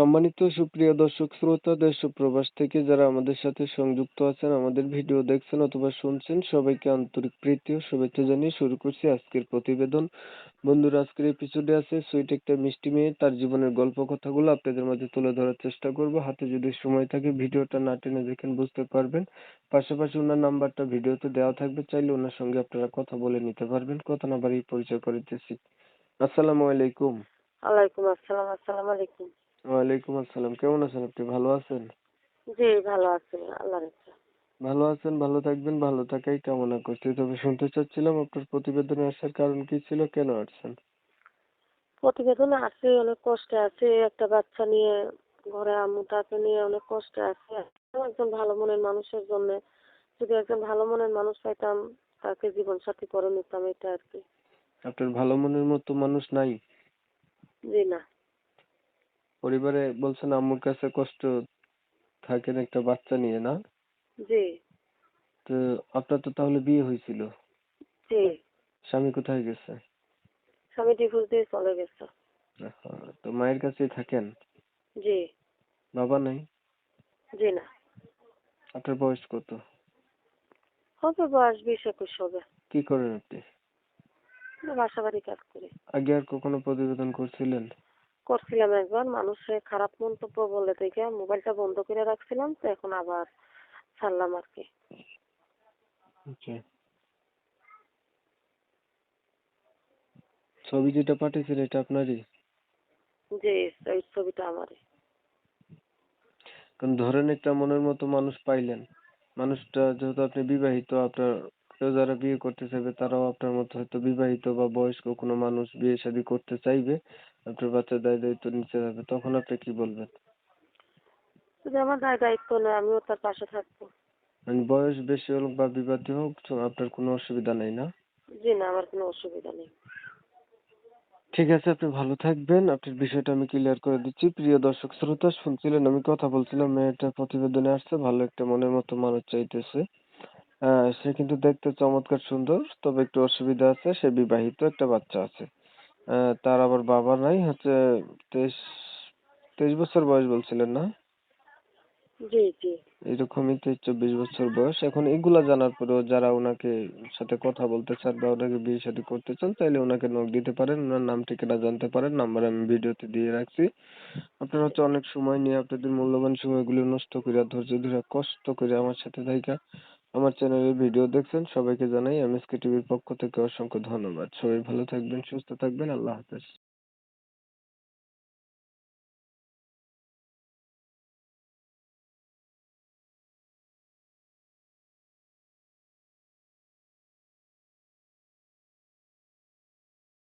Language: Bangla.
সম্মানিত সুপ্রিয় দর্শক, শ্রোতা, দেশ প্রবাস থেকে যারা আমাদের সাথে সংযুক্ত আছেন, আমাদের ভিডিও দেখছেন অথবা শুনছেন, সবাইকে আন্তরিক প্রীতি ও শুভেচ্ছা জানিয়ে শুরু করছি আজকের প্রতিবেদন। বন্ধুরা, আজকের এপিসোডে আছে সুইট একটা মিষ্টি মেয়ে, তার জীবনের গল্প কথাগুলো আপনাদের মাঝে তুলে ধরার চেষ্টা করব। হাতে যদি সময় থাকে, ভিডিওটা না টেনে দেখেন বুঝতে পারবেন। পাশাপাশি ওনার নাম্বারটা ভিডিওতে দেওয়া থাকবে, চাইলে ওনার সঙ্গে আপনারা কথা বলে নিতে পারবেন। কথা না বাড়িয়ে পরিচয় করে দিতেছি আসসালামু আলাইকুম। ওয়ালাইকুম আসসালাম, আসসালামু আলাইকুম। ওয়ালাইকুম আসসালাম। কেমন আছেন আপনি? ভালো আছেন? জি ভালো আছি আল্লাহর ইচ্ছা। ভালো আছেন ভালো থাকবেন ভালো থাকাই কামনা করছি। তবে শুনতে চাচ্ছিলাম আপনার প্রতিবেদনে আসার কারণ কি ছিল? কেন আসছেন? প্রতিবেদনে আছি অনেক কষ্টে আছি। একটা বাচ্চা নিয়ে ঘরে আম্মু আম্মুটাকে নিয়ে অনেক কষ্টে আছি। একজন ভালো মনের মানুষের জন্য যদি একজন ভালো মনের মানুষ পাইতাম তাকে জীবন সাথী করে নিতাম এটা আর কি। আপনার ভালো মনের মতো মানুষ নাই? জি না। পরিবারে বলছেন আম্মুর কাছে কষ্ট থাকেন একটা বাচ্চা নিয়ে না? জি। তো আপনার তো তাহলে বিয়ে হয়েছিল। জি। স্বামী কোথায় গেছে? স্বামী ডিভোর্স দিয়ে চলে গেছে। তো মায়ের কাছেই থাকেন? জি। বাবা নাই? জি না। আপনার বয়স কত? হবে বয়স বিশ একুশ হবে। কি করেন আপনি? বাসা বাড়ি কাজ করি। আগে আর কখনো প্রতিবেদন করছিলেন? করছিলাম একবার মানুষে খারাপ মন্তব্য বলে দেখে মোবাইলটা বন্ধ করে রাখছিলাম তো এখন আবার ছাড়লাম আর কি। আচ্ছা। ছবি যেটা পাঠিয়েছেন এটা আপনারই? যে এই ছবিটা আমারই। কারণ ধরেন একটা মনের মতো মানুষ পাইলেন। মানুষটা যেহেতু আপনি বিবাহিত আপনার কেউ যারা বিয়ে করতে চাইবে তারাও আপনার মতো হয়তো বিবাহিত বা বয়স্ক কোনো মানুষ বিয়ে শাদী করতে চাইবে আপনার বাচ্চার দায় দায়িত্ব নিতে যাবে তখন আপনি কি বলবেন? যদি আমার দায় দায়িত্ব নেই আমিও তার পাশে থাকব। মানে বয়স বেশি হোক বা বিবাদী হোক তো আপনার কোনো অসুবিধা নেই না? জি না আমার কোনো অসুবিধা নেই। ঠিক আছে আপনি ভালো থাকবেন। আপনার বিষয়টা আমি ক্লিয়ার করে দিচ্ছি। প্রিয় দর্শক শ্রোতা শুনছিলেন আমি কথা বলছিলাম মেয়েটা প্রতিবেদনে আসছে ভালো একটা মনের মতো মানুষ চাইতেছে। আহ, সে কিন্তু দেখতে চমৎকার সুন্দর তবে একটু অসুবিধা আছে সে বিবাহিত একটা বাচ্চা আছে। আহ, তার আবার বাবা নাই হচ্ছে তেইশ তেইশ বছর বয়স বলছিলেন না? জি জি। এরকমই তেইশ চব্বিশ বছর বয়স। এখন এগুলা জানার পরেও যারা ওনাকে সাথে কথা বলতে চান বা ওনাকে বিয়ে শাদী করতে চান তাইলে ওনাকে নক দিতে পারেন ওনার নাম ঠিকানা জানতে পারেন নাম্বার আমি ভিডিওতে দিয়ে রাখছি। আপনারা হচ্ছে অনেক সময় নিয়ে আপনাদের মূল্যবান সময়গুলো নষ্ট করে ধৈর্য ধরে কষ্ট করে আমার সাথে থাইকা। আমার চ্যানেলের ভিডিও দেখছেন, সবাইকে জানাই এমএসকে টিভির পক্ষ থেকে অসংখ্য ধন্যবাদ। সবাই ভালো থাকবেন, সুস্থ থাকবেন, আল্লাহ হাফেজ।